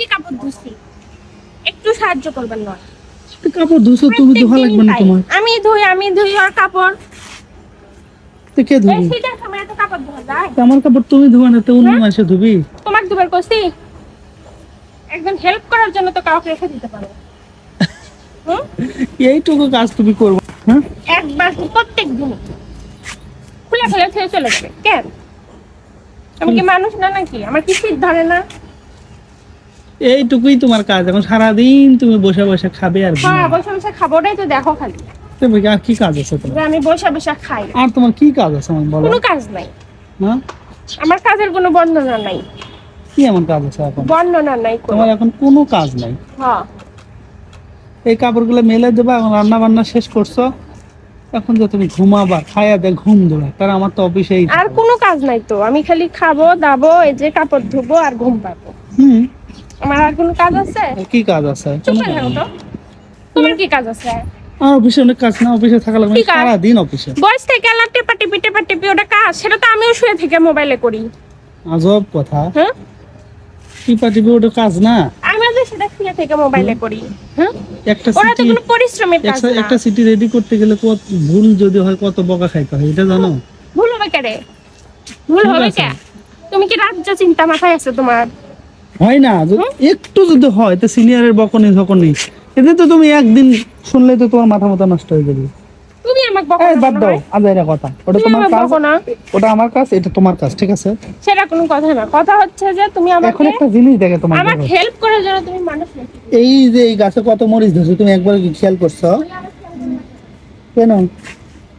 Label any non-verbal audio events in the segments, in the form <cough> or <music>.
কি কাপড় ধুছি। একটু সাহায্য করবেন তো কাপড় ধুছো তুমি ধোয়া লাগবে না তোমার? আমি ধুই আমি ধুই আর কাপড়। তো কে এই ধুবি শীতের এত কাপড় ধোয়া যায়। আমার কাপড় তুমি ধোয়া না তো অন্য মানুষে ধুবি? তোমাকে দুবার একজন হেল্প করার জন্য তো কাউকে রেখে দিতে পারো। হুম? এইটুকু কাজ তুমি করব হ্যাঁ? একবার প্রত্যেক দিন। খুলে খুলে ছেড়ে চলে যাবে। কেন আমি কি মানুষ না নাকি? আমার কি শীত ধরে না। এইটুকুই তোমার কাজ। এখন সারাদিন তুমি বসে বসে খাবে আর হ্যাঁ। বসে বসে খাবোটাই তো দেখো খালি। তবে আর কি কাজ আছে তোমার? আমি বসে বসে খাই। আর তোমার কি কাজ আছে আমার বলো। কোনো কাজ নাই। হ্যাঁ? আমার কাজের কোনো বর্ণনা নাই। কি এমন কাজ আছে এখন? বর্ণনা নাই কোনো। তোমার এখন কোনো কাজ নাই? হ্যাঁ। এই কাপড়গুলো মেলে দেবা এখন রান্না বান্না শেষ করছ। এখন যে তুমি ঘুমাবা খায়া দে ঘুম দেবে তার আমার তো অফিসেই আর কোনো কাজ নাই তো। আমি খালি খাব দাবো এই যে কাপড় ধুবো আর ঘুম পাবো। হুম। আমার আর কোনো কাজ আছে? কি কাজ আছে? তোমার কি কাজ আছে? আমার অফিসে অনেক কাজ না অফিসে থাকা লাগবে কি কাজ? সারাদিন অফিসে। বয়স থেকে আলা টেপা টিপি টেপা টিপি ওটা কাজ সেটা তো আমিও শুয়ে থেকে মোবাইলে করি। আজব কথা। হ্যাঁ? টিপা টিপি ওটা কাজ না। সেটা শুয়ে থেকে মোবাইলে করি। হ্যাঁ? একটা ওরা তো কোনো পরিশ্রমের কাজ না। একটা সিটি রেডি করতে গেলে কত ভুল যদি হয় কত বকা খাইতে হয় এটা জানো? ভুল হবে ভুল হবে তুমি কি রাজ্য চিন্তা মাথায় আছে তোমার? হয় না? একটু যদি হয় তো সিনিয়রের বকনি ঝকনি। এতে তো তুমি একদিন শুনলে তো তোমার মাথা মাথা নষ্ট হয়ে যাবে। তুমি আমাকে বকো এই বাদ দাও আজাইরা কথা। ওটা তোমার কাজ ওটা আমার কাজ এটা তোমার কাজ ঠিক আছে? সেটা কোনো কথা না। কথা হচ্ছে যে তুমি এখন একটা জিনিস দেখে তোমার আমাকে হেল্প করার জন্য তুমি মানুষ এই যে এই গাছে কত মরিচ ধরছে তুমি একবার কি খেয়াল করছ? কেন?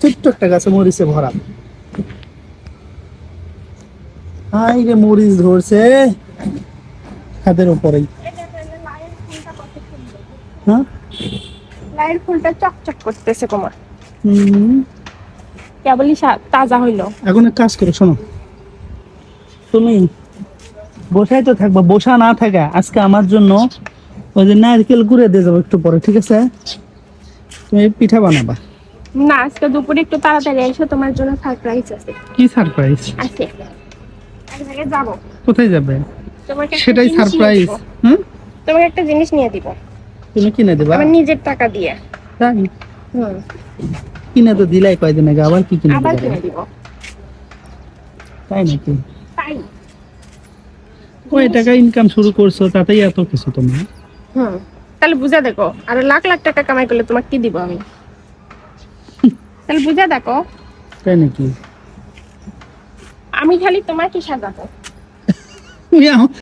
ছোট্ট একটা গাছে মরিচে ভরা। হাই রে মরিচ ধরছে। হাতের উপরেই। হ্যাঁ? লাইয়ের ফুলটা চকচক করতেছে তোমার হুম। কেবলই তাজা হইল। এখন এক কাজ করো শোনো। তুমি বসাই তো থাকবা বসা না থাকা আজকে আমার জন্য ওই যে নারকেল গুঁড়ে দিয়ে যাব একটু পরে ঠিক আছে? তুমি পিঠা বানাবা। না আজকে দুপুরে একটু তাড়াতাড়ি এসো তোমার জন্য সারপ্রাইজ আছে। কি সারপ্রাইজ আছে। এক জায়গায় যাব। কোথায় যাবে? তোমাকে সেটাই সারপ্রাইজ হুম? তোমাকে একটা জিনিস নিয়ে দিব। তুমি কিনে দেবা? আমার নিজের টাকা দিয়ে। তাই? হুম। কিনে তো দিলাই কয়দিন আগে আবার কি কিনে আবার কিনে দিব। তাই নাকি? তাই। কয় টাকা ইনকাম শুরু করছ তাতেই এত কিছু তোমার? হুম। তাহলে বুঝা দেখো আর লাখ লাখ টাকা কামাই করলে তোমাকে কি দিব আমি? তাহলে বুঝা দেখো। তাই নাকি? আমি খালি তোমার কি সাজাবো <laughs>